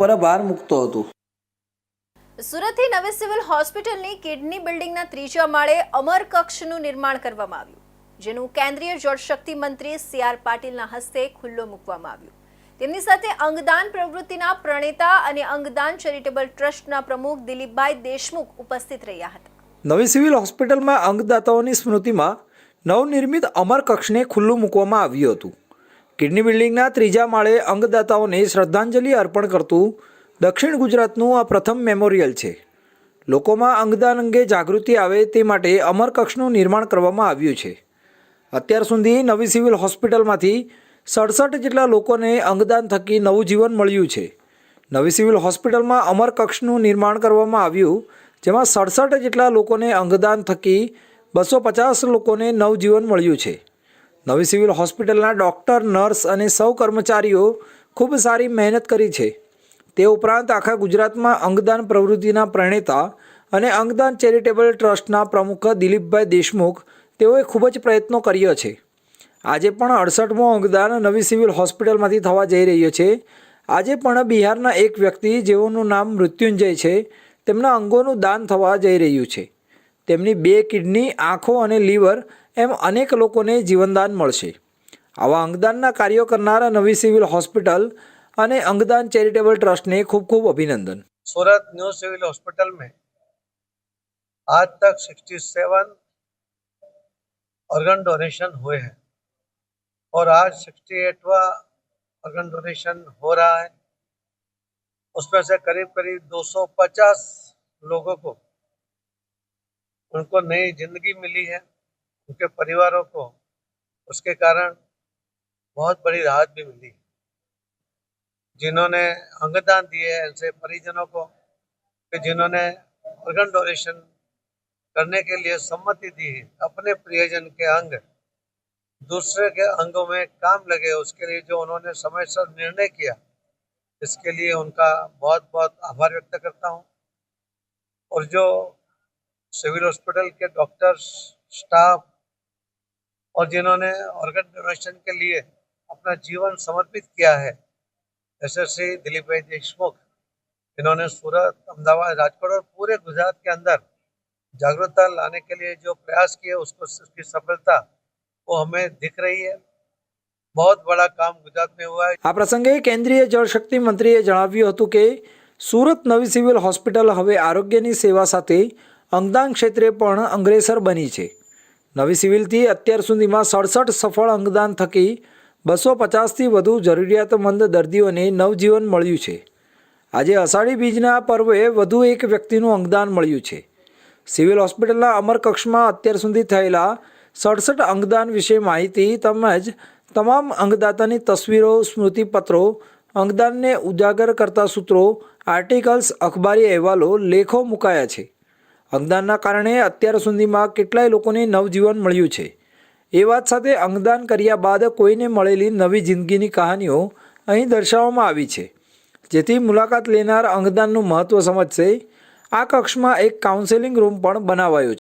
પર ભાર મૂકતો હતો. સુરતથી નવી સિવિલ હોસ્પિટલની કિડની બિલ્ડિંગના ત્રીજા માળે અમર કક્ષનું નિર્માણ કરવામાં આવ્યું જેનું કેન્દ્રીય જળશક્તિ મંત્રી સી આર પાટીલના હસ્તે ખુલ્લો મૂકવામાં આવ્યું. તેમની સાથે અંગદાન પ્રવૃત્તિના પ્રણેતા અને અંગદાન ચેરિટેબલ ટ્રસ્ટના પ્રમુખ દિલીપભાઈ દેશમુખ ઉપસ્થિત રહ્યા હતા. નવી સિવિલ હોસ્પિટલમાં અંગદાતાઓની સ્મૃતિમાં નવનિર્મિત અમર કક્ષને ખુલ્લું મૂકવામાં આવ્યું હતું. કિડની બિલ્ડિંગના ત્રીજા માળે અંગદાતાઓને શ્રદ્ધાંજલિ અર્પણ કરતું દક્ષિણ ગુજરાતનું આ પ્રથમ મેમોરિયલ છે. લોકોમાં અંગદાન અંગે જાગૃતિ આવે તે માટે અમરકક્ષનું નિર્માણ કરવામાં આવ્યું છે. અત્યાર સુધી નવી સિવિલ હોસ્પિટલમાંથી સડસઠ જેટલા લોકોને અંગદાન થકી નવું જીવન મળ્યું છે. નવી સિવિલ હોસ્પિટલમાં અમરકક્ષનું નિર્માણ કરવામાં આવ્યું, જેમાં સડસઠ જેટલા લોકોને અંગદાન થકી બસો પચાસ લોકોને નવજીવન મળ્યું છે. નવી સિવિલ હોસ્પિટલના ડૉક્ટર, નર્સ અને સૌ કર્મચારીઓ ખૂબ સારી મહેનત કરી છે. તે ઉપરાંત આખા ગુજરાતમાં અંગદાન પ્રવૃત્તિના પ્રણેતા અને અંગદાન ચેરિટેબલ ટ્રસ્ટના પ્રમુખ દિલીપભાઈ દેશમુખ તેઓએ ખૂબ જ પ્રયત્નો કર્યો છે. આજે પણ અડસઠમો અંગદાન નવી સિવિલ હોસ્પિટલમાંથી થવા જઈ રહ્યો છે. આજે પણ બિહારના એક વ્યક્તિ જેઓનું નામ મૃત્યુંજય છે, તેમના અંગોનું દાન થવા જઈ રહ્યું છે. તેમની બે કિડની આંખો અને લીવર એમ અનેક લોકોને જીવનદાન મળશે આવા અંગદાનના કાર્યો કરનાર નવી સિવિલ હોસ્પિટલ અને અંગદાન ચેરિટેબલ ટ્રસ્ટને ખૂબ ખૂબ અભિનંદન सूरत न्यू सिविल हॉस्पिटल में आज तक 67 ऑर्गन डोनेशन हुए हैं और आज 68वां ऑर्गन डोनेशन हो रहा है उसमें से करीब करीब 250 लोगों को उनको नई ज़िंदगी मिली है, उनके परिवारों को, उसके कारण बहुत बड़ी राहत भी मिली जिन्होंने अंगदान दिए हैं ऐसे परिजनों को, कि जिन्होंने ऑर्गन डोनेशन करने के लिए सम्मति दी है, अपने प्रियजन के अंग, दूसरे के अंगों में काम लगे, उसके लिए जो उन्होंने समय सर निर्णय किया, इसके लिए उनका बहुत बहुत आभार व्यक्त करता हूँ। और जो सिविल हॉस्पिटल के डॉक्टर्स स्टाफ और जिन्होंने ऑर्गन डोनेशन के लिए अपना जीवन समर्पित किया है एसएससी दिलीप भाई देशमुख इन्होंने सूरत अहमदाबाद राजकोट और पूरे गुजरात के अंदर जागरूकता लाने के लिए जो प्रयास किए उसको उसकी सफलता वो हमें दिख रही है बहुत बड़ा काम गुजरात में हुआ है આ પ્રસંગે કેન્દ્રીય જળશક્તિ મંત્રીએ જણાવ્યું હતું કે સુરત નવી સિવિલ હોસ્પિટલ હવે આરોગ્યની સેવા સાથે અંગદાન ક્ષેત્રે પણ અગ્રેસર બની છે. નવી સિવિલથી અત્યાર સુધીમાં સડસઠ સફળ અંગદાન થકી બસો પચાસથી વધુ જરૂરિયાતમંદ દર્દીઓને નવજીવન મળ્યું છે. આજે અષાઢી બીજના પર્વે વધુ એક વ્યક્તિનું અંગદાન મળ્યું છે. સિવિલ હોસ્પિટલના અમરકક્ષમાં અત્યાર સુધી થયેલા સડસઠ અંગદાન વિશે માહિતી તેમજ તમામ અંગદાતાની તસવીરો, સ્મૃતિપત્રો, અંગદાનને ઉજાગર કરતા સૂત્રો, આર્ટિકલ્સ, અખબારી અહેવાલો, લેખો મુકાયા છે. અંગદાનના કારણે અત્યાર સુધીમાં કેટલાય લોકોને નવજીવન મળ્યું છે. એ વાત સાથે અંગદાન કર્યા બાદ કોઈને મળેલી નવી જિંદગીની કહાનીઓ અહીં દર્શાવવામાં આવી છે. જેથી મુલાકાત લેનાર અંગદાનનું મહત્ત્વ સમજશે. આ કક્ષમાં એક કાઉન્સેલિંગ રૂમ પણ બનાવાયો છે.